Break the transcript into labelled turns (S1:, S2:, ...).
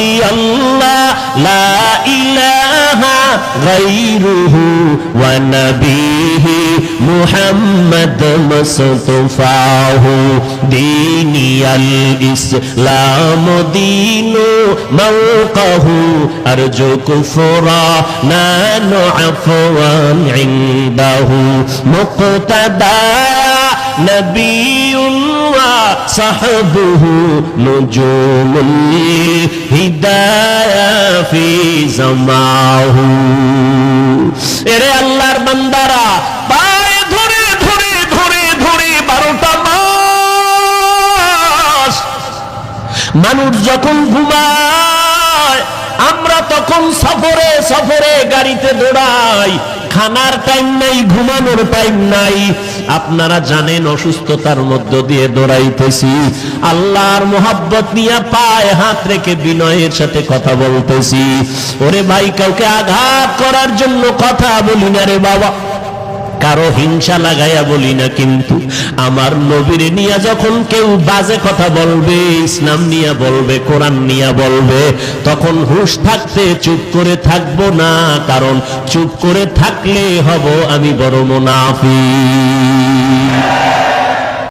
S1: ربي الله لا إله غيره ونبيه محمد مصطفاه. ديني الإسلام دين موقه أرجو كفرا نان عفوا عنده. مقتدى نبي وصحبه نجوم ফি জামাহু এরে আল্লাহর বান্দারা পায়ে ধরে ধরে ধরে ধরে 12টা মাস। মানুষ যখন ঘুমায়, আমরা তখন সফরে সফরে গাড়িতে দৌড়াই। খানার টাইম নাই, ঘুমানোর টাইম নাই। আপনারা জানেন অসুস্থতার মধ্য দিয়ে দৌড়াইতেছি। আল্লাহর মোহাব্বত নিয়ে পায়ে হাত রেখে বিনয়ের সাথে কথা বলতেছি। ওরে ভাই, কাউকে আঘাত করার জন্য কথা বলি না রে বাবা। কারও হিংসা লাগাইয়া বলি না কিন্তু, আমার নবীর নিয়া যখন কেউ বাজে কথা বলবে, ইসলাম নিয়া বলবে, কোরআন নিয়া বলবে, তখন হুশ থাকতে চুপ করে থাকব না, কারণ চুপ করে থাকলে হব আমি বড় মুনাফি